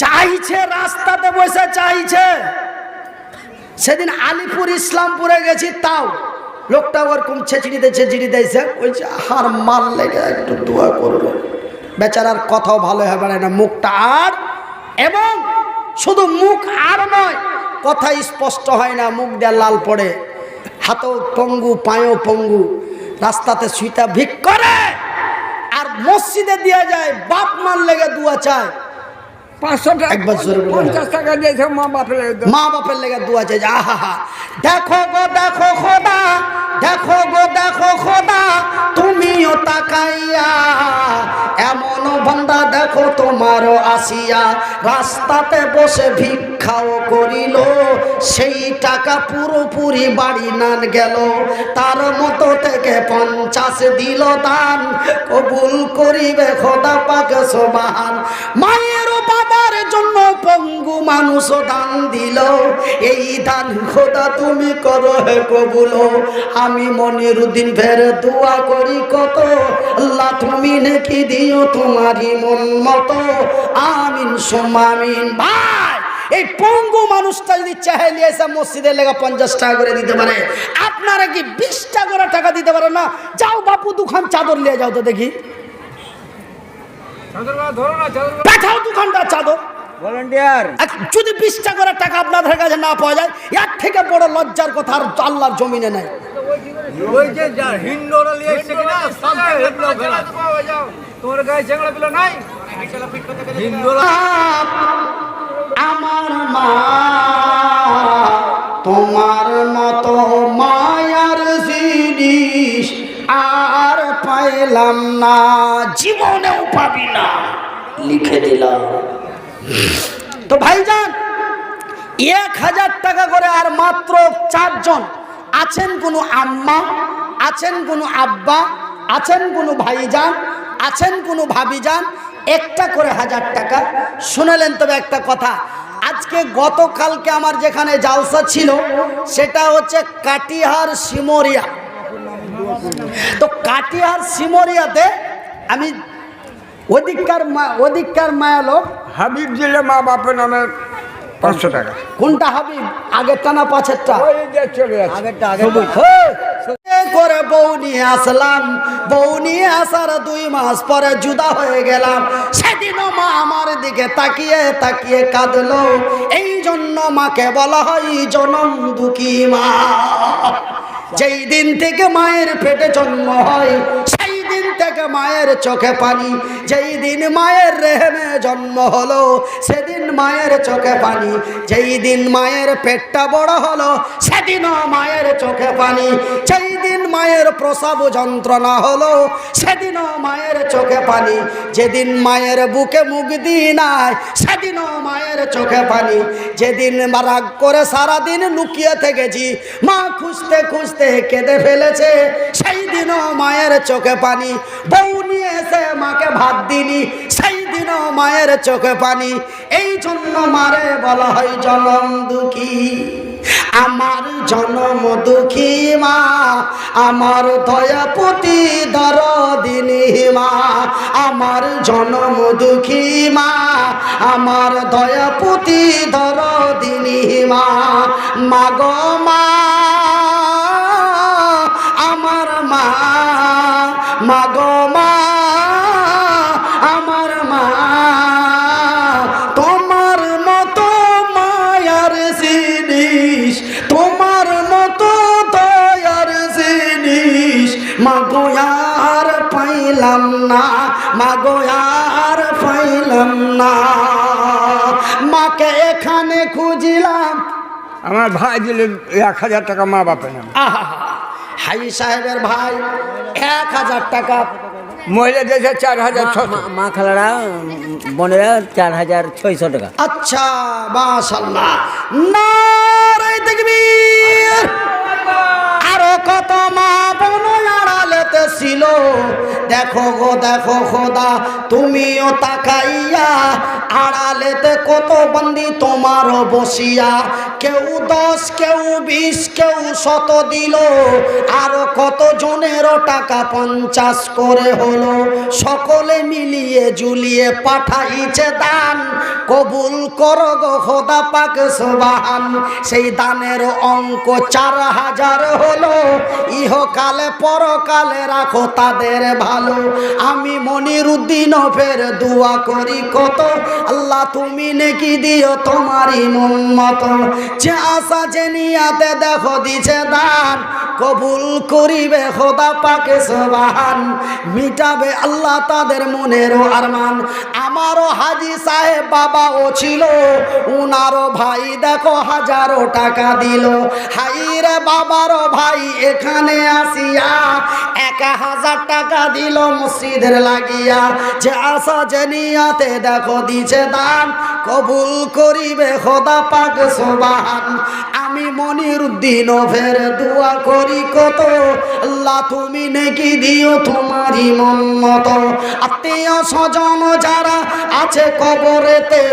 চাইছে, রাস্তাতে বসে চাইছে। সেদিন আলিপুর, ইসলামপুরে গেছি, তাও লোকটা ওরকম ছেঁচড়িতে ছেঁচড়ি দিয়েছে। বলছে, হার মাল লেগে একটু দোয়া করব বেচারার কথাও ভালো হবে না মুখটা আর এবং শুধু মুখ আর নয়, কথা স্পষ্ট হয় না, মুখ দিয়ে লাল পড়ে। হাতও পঙ্গু, পায়েও পঙ্গু, রাস্তাতে সুইটা ভিক করে আর মসজিদে দিয়ে যায়, বাপ মাল লেগে দুয়া চায়। পাঁচশো টাকা পঞ্চাশ টাকা দিয়েছে মা বাপের মা বাপের লেগে আহা দেখো গো দেখো খোদা দেখো গো দেখো খোদা তুমিও তাকাইয়া। এমন বান্দা দেখো তোমারও আসিয়া। রাস্তাতে বসে ভিক্ষাও করিল। সেই টাকা পুরোপুরি বাড়ি নান গেল। তার মতো থেকে পঞ্চাশ দিল দান। কবুল করিবে খোদা পাকে সোবাহান। মায়ের জন্য পঙ্গু মানুষ দান দিল। এই দান খোদা তুমি করো হে কবুল। আমি মনির উদ্দিন ফের দোয়া করি কত। আল্লাহ তুমি নাকি দিও তোমারই মন মতো। আমিন সোমামিন। ভাই এই পঙ্গু মানুষটা যদি চাইলে এসে মসজিদের লেগে পঞ্চাশ টাকা করে দিতে পারে আপনারা কি বিশ টাকা করে টাকা দিতে পারে না? যাও বাপু দুখান চাদর নিয়ে যাও তো দেখি। পাঠাও দুখানটা চাদর। ভলেন্টিয়ার আর যদি বিশ টাকা করে টাকা আপনাদের কাছে না পাওয়া যায় এর থেকে বড় লজ্জার কথা আর আল্লাহর জমিনে নাই। ওই যে যা হিন্দুরা নিয়ে এসছে কিনা সবকে হেডলো ফেলা তোমার গায়ে পেল নাই? হিন্দুরা আমার মা তোমার মতো মায়ার জিনিস আর পাইলাম না জীবনেও পাবি না। লিখে দিলাম। তো ভাইজান, এক হাজার টাকা করে আর মাত্র চারজন। আছেন কোনো আম্মা, আছেন কোনো আব্বা, আছেন কোনো ভাইজান, আছেন কোনো ভাবিজান, একটা করে হাজার টাকা। শুনেলেন তবে একটা কথা, আজকে গতকালকে আমার যেখানে জালসা ছিল, সেটা হচ্ছে কাটিহার সিমরিয়া। তো কাটিহার সিমরিয়াতে আমি ওদিককার ওদিককার মায়া লোক হাবিব দিলে মা বাপের নামে পাঁচশো টাকা। কোনটা হাবিব? আগেরটা না পাঁচেরটা? ওই যে চলে যাচ্ছে। আগেরটা করে বউ নিয়ে আসলাম। বউ নিয়ে আসার দুই মাস পরে জুদা হয়ে গেলাম। সেদিনও মা আমার দিকে তাকিয়ে তাকিয়ে কাঁদলো। এই জন্য মাকে বলা হয় জনম দুঃখী মা। যেই দিন থেকে মায়ের পেটে জন্ম হয় থেকে মায়ের চোখে পানি। যেই দিন মায়ের রেহেমে জন্ম হলো, সেদিন মায়ের চোখে পানি। যেই দিন মায়ের পেটটা বড় হলো, সেদিনও মায়ের চোখে পানি। যেই দিন মায়ের প্রসাব যন্ত্রণা হলো, সেদিনও মায়ের চোখে পানি। যেদিন মায়ের বুকে মুখ দিই নাই, সেদিনও মায়ের চোখে পানি। যেদিন রাগ করে সারাদিন লুকিয়ে থেকেছি, মা খুঁজতে খুঁজতে কেঁদে ফেলেছে সেই দিনও মায়ের চোখে পানি। বউ নিয়ে এসে মাকে ভাত দিনি সেই দিনও মায়ের চোখে পানি। এই জন্য মারে বলা হয় জনম দুঃখী। আমার জনম দুঃখী মা, আমার দয়াপতি দরদিনী মা, আমার জনম দুঃখী মা, আমার দয়াপতি দরদিনী মা। মাগো মা, আমার মা, মাগো মা। আমার ভাই দিলে এক হাজার টাকা মা বাপে নেন হাই সাহেবের ভাই এক হাজার টাকা। মহিলা দিয়েছে চার হাজার ছশো। মা- খালারা বোনেরা চার হাজার ছয়শো টাকা। আচ্ছা মাশাল্লাহ নারাই দেখবি আরও কত মা বোন আড়ালে যেতেছিল দেখো গো, দেখো খোদা, তুমিও তাকাইয়া আড়ালেতে কত বন্দি তোমারও বসিয়া। কেউ দশ, কেউ বিশ, কেউ শত দিল, আরও কত জনেরও টাকা পঞ্চাশ করে হলো। সকলে মিলিয়ে জুলিয়ে পাঠাইছে দান। কবুল করো গো খোদা পাক সুবাহান। সেই দানের অঙ্ক চার হাজার হলো। ইহকালে পরকালে রাখো, তাদের ভালো। আমি মনির উদ্দিন ফের দোয়া করি কত। আল্লাহ তুমি নাকি দিও তোমারই মন মত যে আশা যে নিয়াতে দেখো দিছে দান। কবুল করিবে, খোদা পাকে সবাহান। মিটাবে আল্লাহ তাদের মনেরও আরমান। আমারও হাজি সাহেব বাবাও ছিল, উনারও ভাই দেখো হাজারো টাকা দিল। হাই রে বাবারও ভাই, এখানে আসিয়া এক হাজার টাকা দিল মসজিদের লাগিয়া। যে আশা যে নিয়াতে দেখো দিছে দান। কবুল করিবে, খোদা পাক সোবাহান। আমি মনির উদ্দিন ফের দোয়া করি কত। আল্লাহ, তুমি নাকি দিও তোমারই মন মতো। আত্মীয় স্বজন যারা আছে কবরেতে,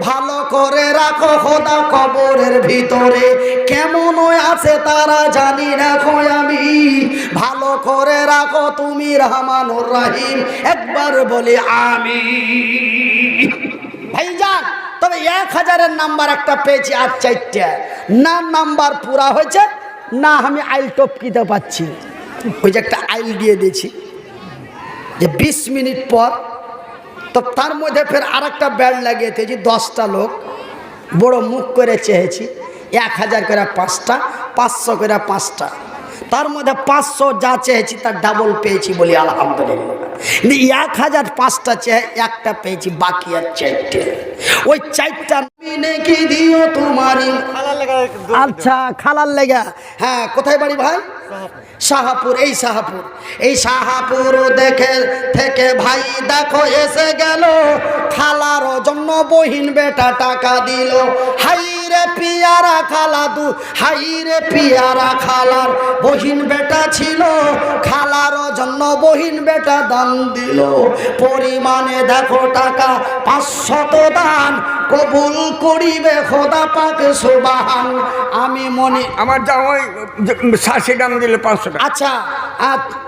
ভালো করে রাখো খোদা কবরের ভিতরে। কেমন আছে তারা জানি রাখো আমি। ভালো করে রাখো তুমি রহমানুর রাহিম। একবার বলি আমি। ভাইজান, তবে এক হাজারের নাম্বার একটা পেয়েছি আর চারটা। না নাম্বার পুরা হয়েছে, না আমি আইল টপকিতে পাচ্ছি। ওই যে একটা আইল দিয়ে দিয়েছি। যে বিশ মিনিট পর, তো তার মধ্যে ফের আর একটা লাগিয়ে লাগিয়েছি দশটা লোক, বড় মুখ করে চেয়েছি, এক হাজার করে পাঁচটা, পাঁচশো করে পাঁচটা। তার মধ্যে পাঁচশো যা চেয়েছি তার ডাবল পেয়েছি বলি আলহামদুলিল্লাহ। এক হাজার পাঁচটা চেয়ে একটা পেয়েছি, বাকি আর চারটে। ওই চারটা নাকি দিও তোমারই আচ্ছা খালার লেগা। হ্যাঁ কোথায় বাড়ি ভাই? শাহাপুর, এই শাহাপুর। এই শাহাপুর দেখে, থেকে ভাই দেখো, এসে গেল। জন্য বহিন বেটা টাকা দিল। হাই রে পিয়ারা খালা দু হাই রে পিয়ারা খালার বহিন বেটা ছিল। খালার জন্য বহিন বেটা দান দিল। পরিমাণে দেখো টাকা পাঁচশত দান। কবুল করিবে খোদা পাকে সুবাহান। আমি মনে আমার জামাই ষাটশি দাম দিলে পাঁচশো টাকা। আচ্ছা কো-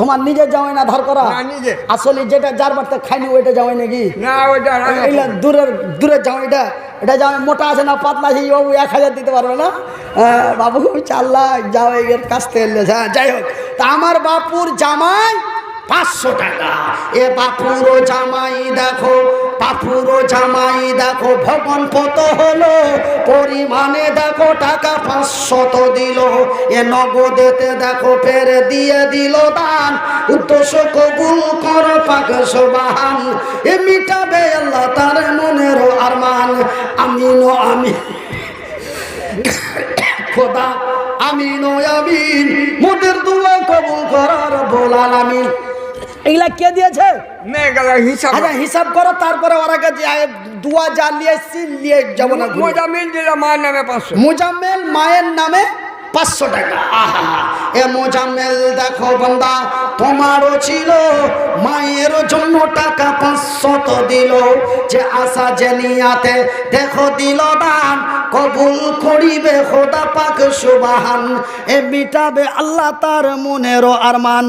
তোমার নিজের জামাই না ধার করা। আসলে যেটা যার বাড়িতে খাইনি ওইটা জামাই নাকি? না ওইটা দূরের দূরের জামাইটা এটা জামাই মোটা আছে না পাতলা আছে বাবু এক হাজার দিতে পারবে না। বাবু চাল্লা জামাইয়ের কাছ থেকে হ্যাঁ যাই হোক। তা আমার বাপুর জামাই পাঁচশো টাকা। এ বাপুরও জামাই দেখো বাপুরও জামাই দেখো, ভবন পত হলো? পরিমাণে দেখো, টাকা পাঁচশত দিল। এ নগদেতে দেখো, ফের দিয়ে দিল দান। উদ্দেশ্য কবুল কর, পাক সোবাহান এ মিটাবে আল্লাহ তার মনের আরমান। ও আমি খোদা, আমিন আমিন। মোদের দুয়া কবুল করার বলাল আমিন এগুলা কে দিয়েছে? আচ্ছা হিসাব করো তারপরে ওরা কাছে দুয়া যা নিয়ে এসছি নিয়ে যাব না দিল মায়ের নামে পাঁচশো। মোজাম্মেল মায়ের নামে পাঁচশো টাকা। আহা, এ মোজাম্মেল দেখো বন্দা, তোমারও ছিল, মায়ের জন্য টাকা পাঁচশো তো দিল। যে আশা যে নিয়াতে দেখো দিল দান, কবুল করিবে খোদা পাক সুবাহান। এ মিটাবে আল্লাহ তার মনেরও আরমান।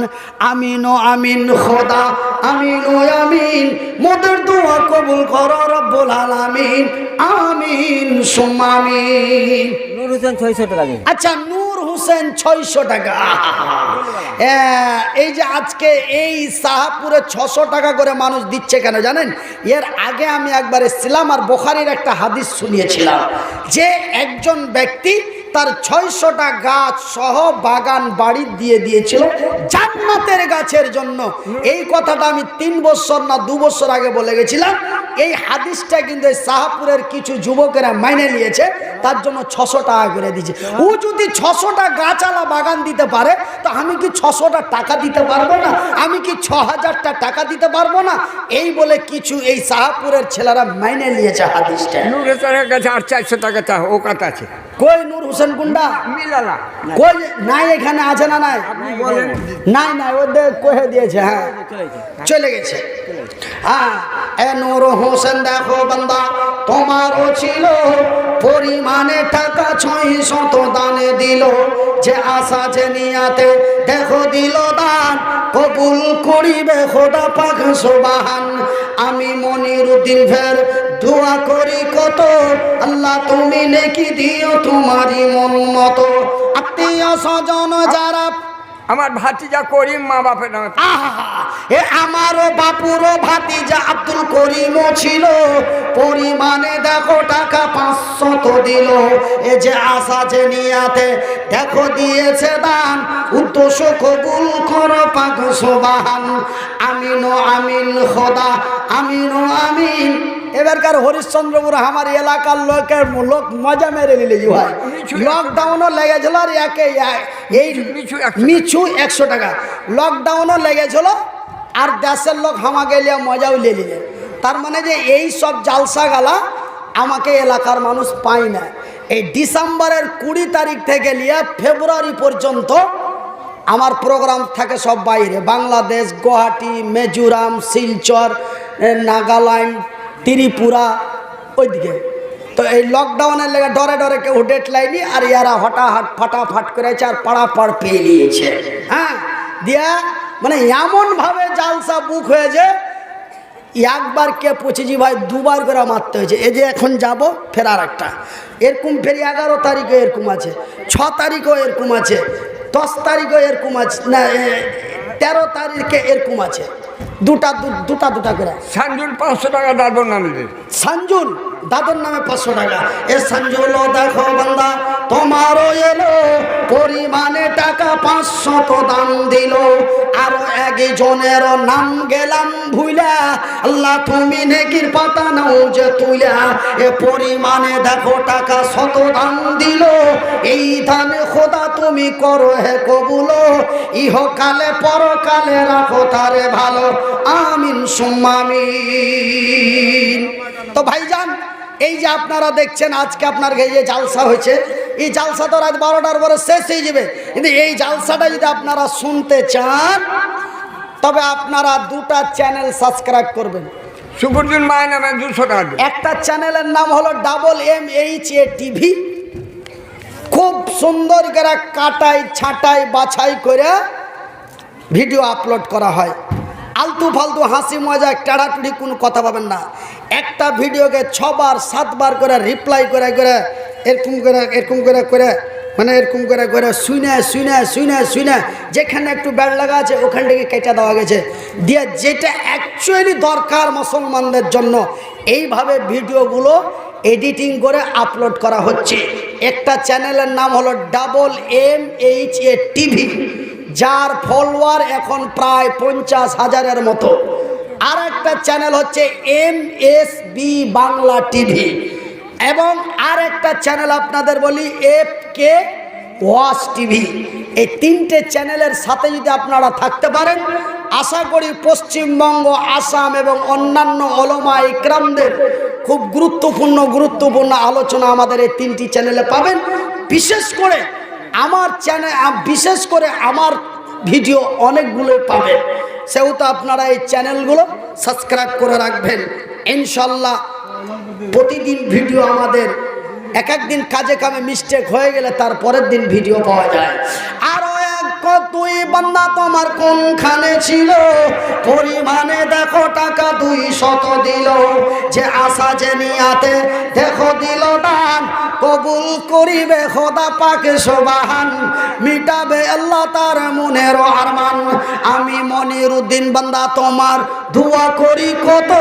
আমিন ও আমিন খোদা, আমিন ও আমিন, মোদের দোয়া কবুল করো রব্বুল আলামিন আমিন সুমামিন। নুর হোসেন ছয়শো টাকা আচ্ছা নূর হোসেন ছয়শো টাকা। এই যে আজকে এই সাহাপুরে ছশো টাকা করে মানুষ দিচ্ছে কেন জানেন? এর আগে আমি একবার এসেছিলাম আর বোখারির একটা হাদিস শুনিয়েছিলাম যে একজন ব্যক্তি তার ছয়শোটা গাছ সহ বাগান বাড়ি দিয়ে দিয়েছিল জান্নাতের গাছের জন্য। এই কথাটা আমি তিন বছর না দু বছর আগে বলে গেছিলাম। এই হাদিসটা কিন্তু এই শাহপুরের কিছু যুবকেরা মাইনে নিয়েছে তার জন্য ছশো টাকা করে দিয়েছে। ও যদি ছশোটা গাছালা বাগান দিতে পারে তো আমি কি ছশোটা টাকা দিতে পারব না? আমি কি ছ হাজারটা টাকা দিতে পারব না? এই বলে কিছু এই শাহপুরের ছেলেরা মাইনে নিয়েছে হাদিসটা। নূরে তারের কাছে আর চারশো টাকা চা ও কাতা আছে। কই নূর হোসেন গুন্ডা? মিলালা। কই নাই এখানে আছে না নাই? বলেন। নাই নাই ওদের কহে দিয়েছে হ্যাঁ। চলে গেছে। হ্যাঁ। এ নূর হোসেন দেখো বান্দা তোমারও ছিল পরিমাণে টাকা ছয় শত দানে দিল, যে আশা যে নিয়াতে দেখো দিল দান, কবুল করিবে খোদা পাক সুবাহান। আমি মনির উদ্দিন ফের দোয়া করি কত, আল্লাহ তুমি নেকি দিও তোমারই মন মতো। আত্মীয় স্বজন যারা আমার ভাতিজা করিম মা বাপের নামে এ আমারও বাপুরও ভাতিজা আব্দুল করিমও ছিল। পরিমাণে দেখো টাকা পাঁচশো তো দিল। এ যে আশা যে নিয়াতে দেখো দিয়েছে দান। উদ্দেশ্য কবুল করো পাক সোবাহান। আমিন আমিন খোদা, আমিন আমিন। এবারকার হরিশ্চন্দ্রপুর আমার এলাকার লোকের লোক মজা মেরে নিলে ভাই লকডাউনও লেগেছিল আর একে এই মিছু একশো টাকা। লকডাউনও লেগেছিল আর দেশের লোক হামাকে লিয়ে মজাও লিয়ে নিলেন তার মানে যে এই সব জালসা গালা আমাকে এলাকার মানুষ পায় না। এই ডিসেম্বরের কুড়ি তারিখ থেকে নিয়ে ফেব্রুয়ারি পর্যন্ত আমার প্রোগ্রাম থাকে সব বাইরে। বাংলাদেশ গুয়াহাটি মিজোরাম শিলচর নাগাল্যান্ড ত্রিপুরা, ওইদিকে। তো এই লকডাউনের লেগে ডরে ডরে কেউ ডেট লাইনি আর ইয়ারা হঠাৎ ফাটাফাট করেছে আর পাড়াপাড় পেয়ে নিয়েছে। হ্যাঁ দিয়া মানে এমনভাবে জালসা বুক হয়েছে, একবার কে পৌঁছেছি ভাই দুবার করে মারতে হয়েছে। এই যে এখন যাব ফের আর একটা। এরকম ফের এগারো তারিখে এরকম আছে, ছ তারিখও এরকম আছে, দশ তারিখও এরকম আছে, না তেরো তারিখে এরকম আছে। দুটা দুটা দুটা করে। সানজুল পাঁচশো টাকা দাদুর নামে সানজুন সঞ্জুল দাদুর নামে পাঁচশো টাকা। এ সঞ্জুল দেখো বান্দা, তোমারও এলো, পরিমাণে টাকা পাঁচশো তো দাম দিল। আরও একজনের নাম গেলাম ভুইলা, আল্লাহ তুমি নেকির পাতা নাও যে তুইলা। এ পরিমাণে দেখো টাকা শত দাম দিল। এই দানে খোদা তুমি করো হে কবুলো। ইহকালে পরকালে রাখো তারে ভালো। আমিন সুম্মামিন তো ভাইজান এই যে আপনারা দেখছেন আজকে আপনার এই যে জালসা হয়েছে এই জালসা তো রাত বারোটার পরে শেষ হয়ে যাবে। কিন্তু এই জালসাটা যদি আপনারা শুনতে চান তবে আপনারা দুটা চ্যানেল সাবস্ক্রাইব করবেন। শুকুরদিন মায়ের নামে দুশো টাকা একটা চ্যানেলের নাম হলো double M H A TV. খুব সুন্দর করে কাটাই ছাটাই বাছাই করে ভিডিও আপলোড করা হয়। আলতু ফালতু হাসি মজা টাড়াটুড়ি কোনো কথা পাবেন না। একটা ভিডিওকে ছবার, সাতবার করে রিপ্লাই করে করে এরকম করে এরকম করে করে মানে এরকম করে করে শুনে শুনে শুনে শুনে যেখানে একটু ব্যাড লাগা আছে ওখান থেকে কেটে দেওয়া গেছে। দিয়ে যেটা অ্যাকচুয়ালি দরকার মুসলমানদের জন্য, এইভাবে ভিডিওগুলো এডিটিং করে আপলোড করা হচ্ছে। একটা চ্যানেলের নাম হলো double M H A TV যার ফলোয়ার এখন প্রায় পঞ্চাশ হাজারের মতো। আর একটা চ্যানেল হচ্ছে M S B Bangla TV এবং আর একটা চ্যানেল আপনাদের বলি এফ কে ওয়াশ টিভি এই তিনটে চ্যানেলের সাথে যদি আপনারা থাকতে পারেন, আশা করি পশ্চিমবঙ্গ, আসাম এবং অন্যান্য অলমা ইকরামদের খুব গুরুত্বপূর্ণ গুরুত্বপূর্ণ আলোচনা আমাদের এই তিনটি চ্যানেলে পাবেন। বিশেষ করে আমার চ্যানেল বিশেষ করে আমার ভিডিও অনেকগুলো পাবেন। সেহেতু আপনারা এই চ্যানেলগুলো সাবস্ক্রাইব করে রাখবেন। ইনশাল্লাহ প্রতিদিন ভিডিও আমাদের এক একদিন কাজে কামে মিস্টেক হয়ে গেলে তার পরের দিন ভিডিও পাওয়া যায়। আরও তুই বান্দা তোমার কোনখানে ছিল? পরিমাণে দেখো, টাকা দুই শত দিল। যে আশা যে নিয়াতে দেখো দিল দান। কবুল করিবে খোদা পাকে সোবাহান। মিটাবে আল্লাহ তার মনের আরমান। আমি মনির উদ্দিন বান্দা, তোমার দোয়া করি কত?